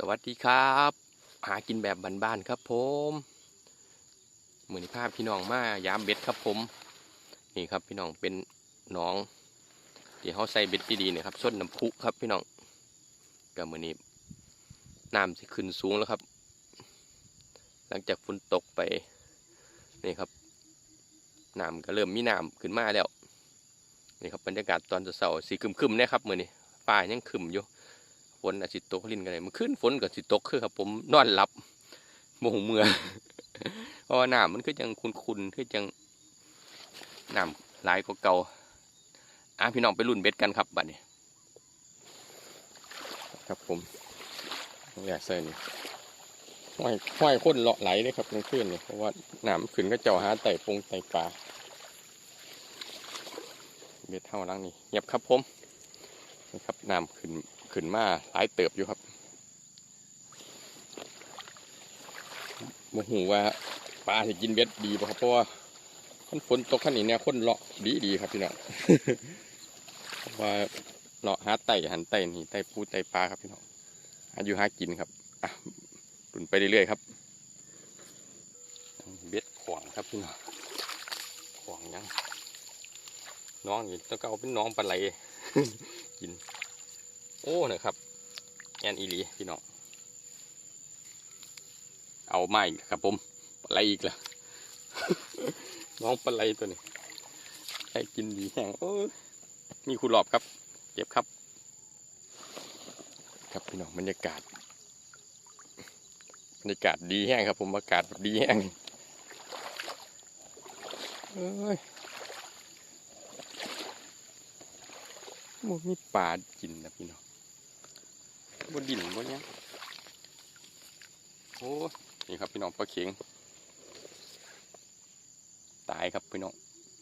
สวัสดีครับ หากินแบบบ้านๆครับผมเหมือนภาพพี่น้องมายามเบ็ดครับผม นี่ครับพี่น้องเป็นน้องที่เขาใส่เบ็ดดีๆเนี่ยครับส้นน้ำพุครับพี่น้องก็มือนี้น้ำสิขึ้นสูงแล้วครับ หลังจากฝนตกไปนี่ครับน้ำก็เริ่มมีน้ำขึ้นมาแล้วนี่ครับบรรยากาศตอนเสาร์สีคึมๆนะครับมือนี้ฟ้ายังคึมอยู่ ฝนอาจสิตกลินกันเลยมันขึ้นฝนกับสิตกคือครับ ผมนอนหลับโมโหเมื่อเพราะว่าน้ำมันคือจังคุนๆคือจังน้ำหลายกว่าเก่าอะพี่น้องไปรุ่นเบ็ดกันครับบัดนี้ ครับผมอยากใส่นี่ห้อยห้อยข้นเลาะไหลเลยครับกลางคืนเนี่ยเพราะว่าน้ำขึ้นก็เจ้าหาไต่ปงไต่ปลาเบ็ดเท่าลังนี่เงียบครับผมนะครับน้ำขึ้น ขึ้นมาหลายเติบอยู่ครับโมหูว่าปลาจะกินเบ็ดดีป่ะครับเพราะว่าขั้นฝนตกขั้นนี้เนี่ยคนเลาะดีดีครับพี่น้องว่าเลาะหาไต่หันไต่นี่ไต่ปูไต่ปลาครับพี่น้องหาอยู่หากินครับอะตุนไปเรื่อยๆครับ เบ็ดขวางครับพี่น้องขวางยังน้องนี่ต้องเอาเป็นน้องปลาไหลกิน โอ้นะครับแอนอีลีพี่น้องเอาไม่ครับผมปลาไหลอีกละน้องปลาไหลตัวนี้ให้กินดีแห้งโอ้ยมีคุณหลอบครับ เก็บครับ ครับพี่น้องบรรยากาศบรรยากาศดีแห้งครับ ผมอากาศแบบดีแห้งเอ้ยหมมีปลากินนะพี่น้อง บนดินบนยังโอ้นี่ครับพี่น้องปลาเข็งตายครับพี่น้อง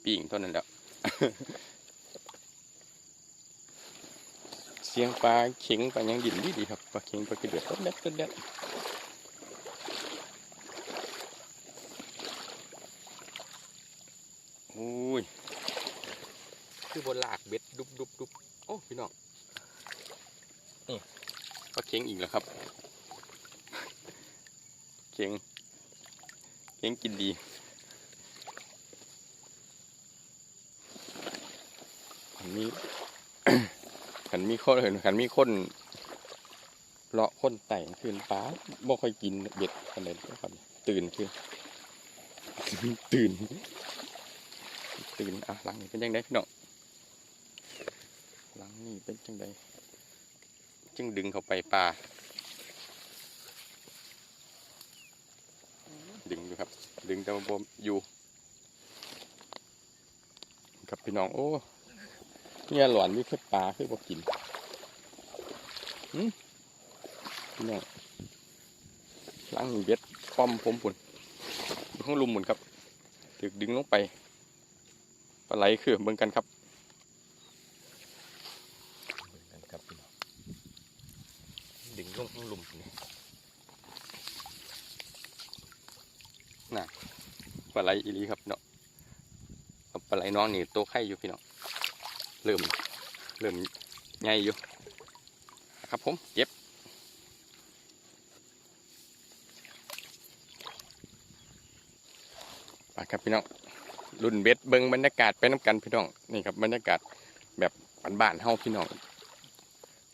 ปีงเท่านั้นแล้ว เสียงปลาเข็งปลายังดินดีดีครับปลาเข็งปลากระเดือดต้นเด็ดต้นเด็ดโอ้ยคือบนหลากเบ็ดดุบดุบดุบโอ้พี่น้อง ปลาเค็งอีกแล้วครับ เค็งเค็งกินดีขันมีขันมีคนเห็นขันมีคนเลาะคนไต่ขึ้นป้าบ่ค่อยกินเบ็ดกันเลยครับตื่นขึ้นตื่น ตื่นอะหลังนี้เป็นยังไงพี่น้องหลังนี้เป็นยังไง จึงดึงเข้าไปปลาดึงอยู่ครับ ดึงแต่ว่าบมอยู่ครับพี่น้องโอ้เนี่ยหลอนมีแค่ปลาคือบ่กินหืมพี่น้องล้างเบ็ดป้อมผมปุ่นข้างลุมหมุนครับถึกดึงลงไปปลาไหลคือเบิ่งกันครับเบิ่งกันครับพี่น้อง ดึง ลงข้างหลุมนี่น่ะปลาไหลอีหลีครับเนาะปลาไหลน้องนี่โตวไข่อยู่พี่น้องเริ่มเริ่มใหญ่อยู่ครับผมเก็บไปครับพี่น้องรุ่นเบ็ดเบิงบรรยากาศไปน้ำกันพี่น้องนี่ครับบรรยากาศแบบบ้านๆเฮาพี่น้อง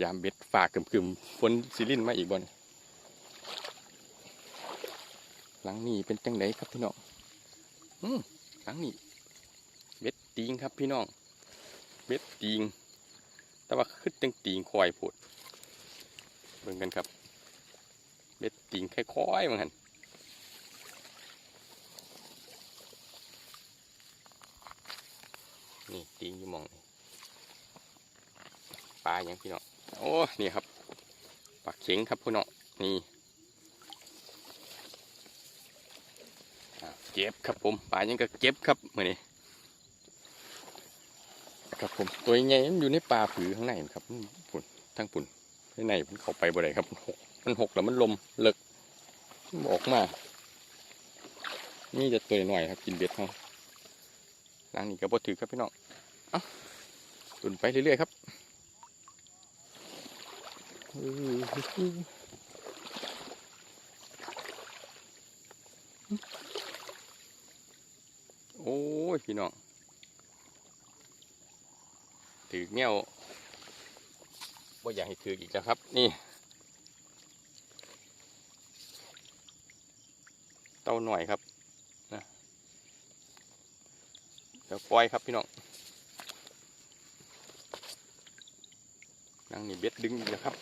ยามเบ็ด ฝากกึมๆฝนซิลินมาอีกบนหลังนี้เป็นจังไดครับพี่น้องอืมหลังนี้เบ็ดตีงครับพี่น้อง เบ็ดตีงแต่ว่าขึ้นจังตีงควายผดเบิ่งกันครับ เบ็ดตีงค่อยๆมั้งหันนี่ตีงอยู่มองปลาอย่างพี่น้อง โอ้นี่ครับปลาเข็งครับพี่น้องนี่เก็บครับผมปลายังก็เก็บครับมือนี้ครับผมตัวใหญ่มันอยู่ในป่าผือข้างในครับปุ่นทั้งปุ่นข้างในมันเข้าไปบ่ได้ครับมันหกมันหกแล้วมันลมเลิกมันออกมา นี่จะตัวหน่อยครับกินเบ็ดเขาล้างนี่ก็บ่ถือครับพี่น้องเอ้าตุนไปเรื่อยๆครับ โอ้ย พี่น้องถือเงี้ยวว่าอยากให้ถืออีกแล้วครับ นี่ เต้าหน่อยครับนะเดี๋ยวปล่อยครับพี่น้อง นั่งนี่เบ็ดดึงอีกแล้วครับ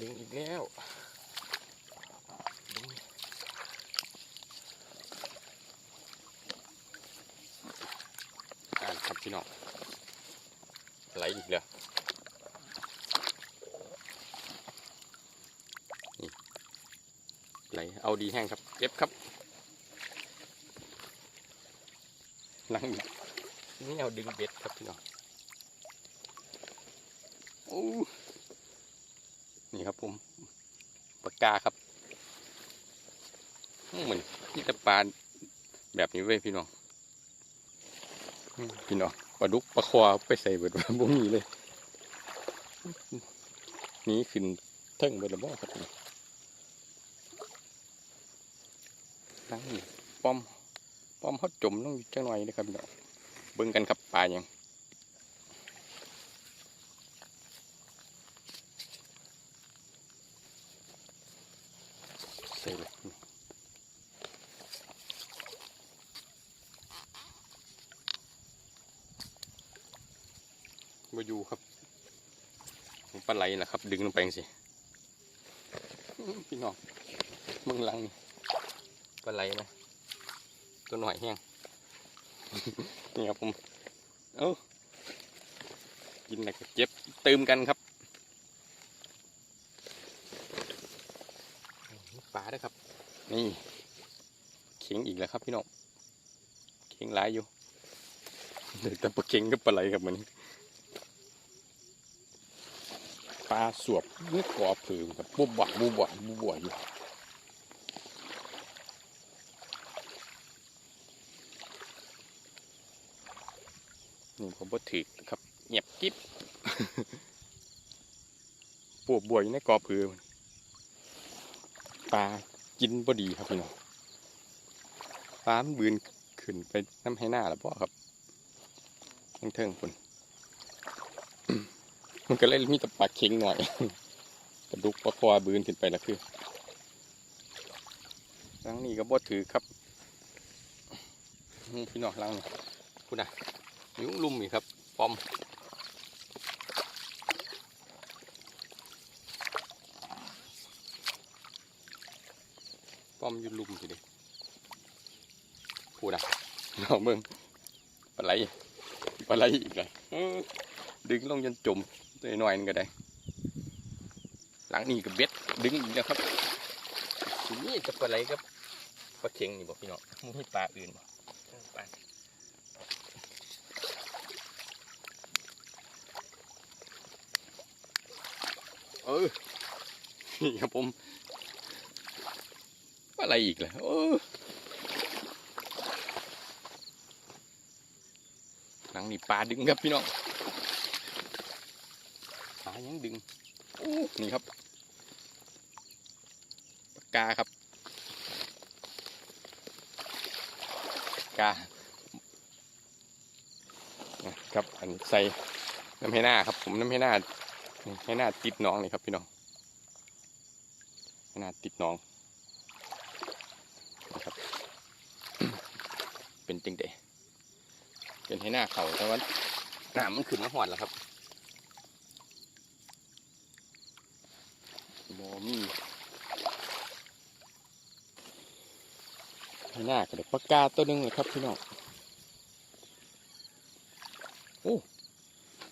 ดึงอีกแล้วดึงอ่านครับพี่น้องไหลอีกแล้วนี่ไหลเอาดีแห้งครับเก็บครับนั่งอีกนี่เอาดึงเบ็ดครับพี่น้อง นี่ครับผมปากกาครับเหมือนที่ตะปาแบบนี้เว้ยพี่น้องพี่น้องปลาดุกปลาคอไปใส่เบิดว่าบ่มีเลย นี่ขึ้นเทิงเบิดและบ่ครับนั่งป้อม ป้อมเขาจมลงอยู่จังหน่อยนะครับพี่น้องเบิ่งกันครับปลาหยังใส่เลยนี่มาอยู่ครับปลาไหลนะครับ ดึงลงไปสิพี่น้องมืองหลังนี่ปลาไหลไหมตัวหน่อยแห้งนี่ครับผมเอ้ากินอะไรก็เจ็บเติมกันครับปลาด้วยครับ นี่เข็งอีกแล้วครับพี่น้องเข็งหลายอยู่เดี๋ยวแต่ปลาเข็งกับปลาไหลครับมัน ปลาสวบนี่กอผือครับบุบบะบุบบบุบบะอยู่นี่ผมบ่ถือครับเงียบกิ๊บปวกบวอยู่ในกอผืนปลากินบ่ดีครับพี่น้องปลามันบืนขึ้นไปน้ำให้หน้าแล้วพ่อครับเทิงเทิงๆคน มันก็เลยมีแต่ปลาเค็งหน่อยกระดุกปลาคอบืนขึ้นไปแล้วคือลังนี้ก็บ่ถือครับพี่น้องลังนี่พูดนะยุ้งลุ่มอีกครับปอมปอมอยุลุ่มทีเดียวพูดอะน้องเบิ่งปลาไหลปลาไหลอีกเลยดึงลงจนจม ตัวหน่อยนึงก็ได้ หลังนี้กับเบ็ดดึงอีกแล้วครับทีนี้จะปลาไหลกับปลาเค็งนี่บอกพี่น้องมีปลาอื่นบ่ปลาเออนี่ครับผมว่าอะไรอีกล่ะเออหลังนี่ปลาดึงครับพี่น้องปลา ยังดึงโอ้นี่ครับปากกาครับปากกานะครับอันใส่น้ำให้หน้าครับ ผมน้ำให้หน้านี่ให้หน้าติดน้องเลยครับพี่น้องให้หน้าติดน้องนะครับ เป็นจริงเดเป็นให้หน้าเขาแต่ว่าหน้ามันขึ้นมาหอดแล้วครับบอมี ให้หน้าก็เด็กปากกาตัวหนึงเลยครับพี่น้องโอ้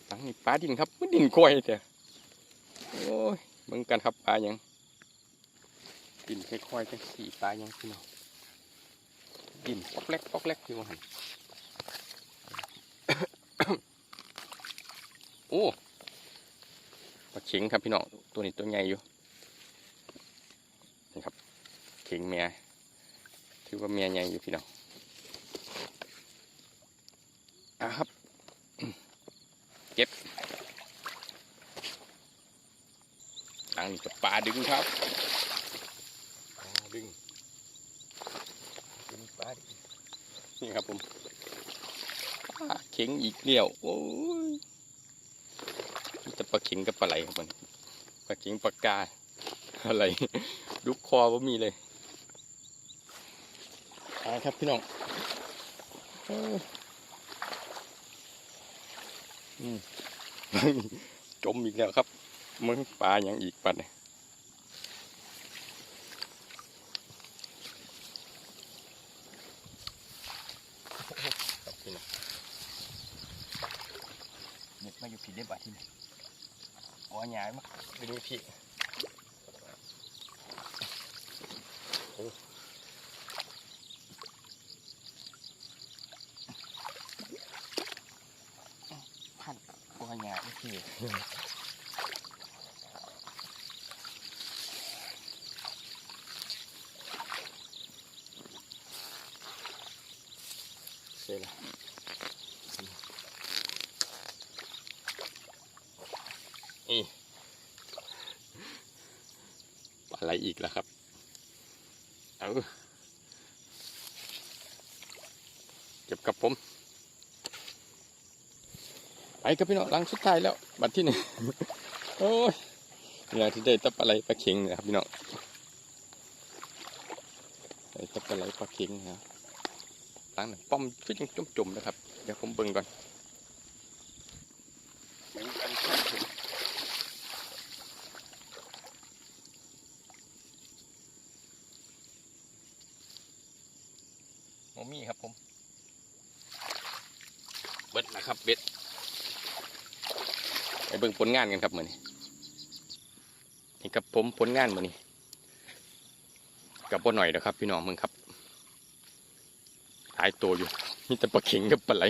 ตังนี่ปลาดินครับมันดินกล้วยเด้อโอ้ยเบิ่งกันครับปลาอยังกินค่อยๆจังสี่ปลายังพี่น้องกินปอกเล็กปอกเล็กอยู่ว่าหันโอ้ปลาเข็งครับพี่น้องตัวนี้ตัวใหญ่อยู่นี่ครับเข็งเมีย ถือว่าเมียใหญ่อยู่พี่น้องอะครับ เก็บหลังนี่จะปลาดึงครับปลาดึงดึงปลาปลาดินี่ครับผมปลาเข็งอีกเดี่ยวโอ้ยมีแต่ปลาเข็งกับปลาไหลครับมันปลาเข็งปลากาอะไรดุกคอก็มีเลย เอาครับพี่น้องจมอีกแล้วครับมึงปลาอย่างอีกปัดเนี่ยเด็กมาอยู่ผิดได้บัดที่นี่อ๋อหยายมาไปดูพี่โอ้พันอ๋อหยายพี่ เสร็จแล้วนี่ปลา อะไรอีกแล้วครับ เอาเก็บกับผม ไปกับพี่น้องหลังสุดท้ายแล้ว บัดที่หนึ่งโอ้ยนี่ที่ได้ตับปลาไหลปลาเข็งนะครับพี่น้องได้ตับปลาไหลปลาเข็งนะครับตั้งหนึ่งป้อมก็ยังจมๆนะครับ เดี๋ยวผมเบิ่งก่อน โมมี่ครับผม เบ็ดนะครับเบ็ดไปเบิ่งผลงานกันครับมือนี้นี่ครับผมผลงานมือนี้กับบ่หน่อยนะครับ พี่น้องมึงครับหายตัวอยู่มีแต่ปลาเข็งกับปลาไหล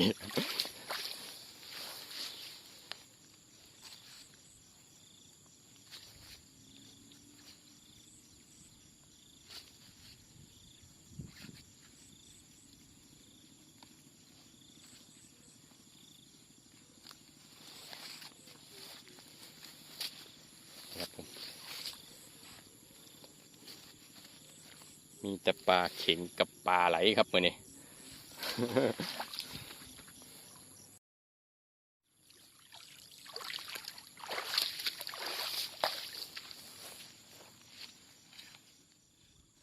มีแต่ปลาเข็งกับปลาไหลครับมือนี้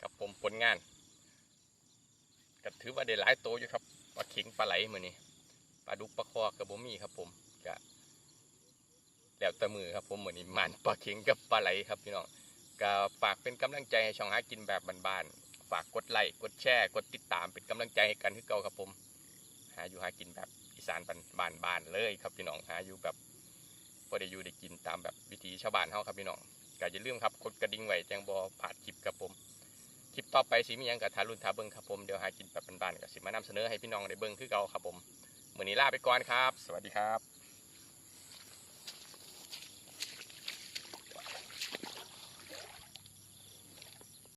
ครับผมผลงานก็ถือว่าได้หลายโตวอยู่ครับปลาเข็งปลาไหลมือนี้ปลาดุกปลาคอกับบ่มีครับผมก็แล้วแต่มือครับผมมือนี้มันปลาเข็งกับปลาไหลครับพี่น้องก็ฝากเป็นกำลังใจให้ช่องหากินแบบบ้านๆ ฝากกดไลค์กดแชร์กดติดตามเป็นกำลังใจให้กันคือเก่าครับผม หาอยู่หากินแบบอีสานบ้านๆเลยครับพี่น้องหาอยู่แบบพอได้อยู่ได้กินตามแบบวิถีชาวบ้านเฮาครับพี่น้องก็อย่าลืมครับกดกระดิ่งไว้แจ้งบอผ่านคลิปครับผมคลิปต่อไปสิมียังกับทารุนทาเบิ้งครับผมเดี๋ยวหากินแบบบ้านๆกับสิมานำเสนอให้พี่น้องได้เบิ้งคือเก่าครับผมมือนี้ลาไปก่อนครับ สวัสดีครับ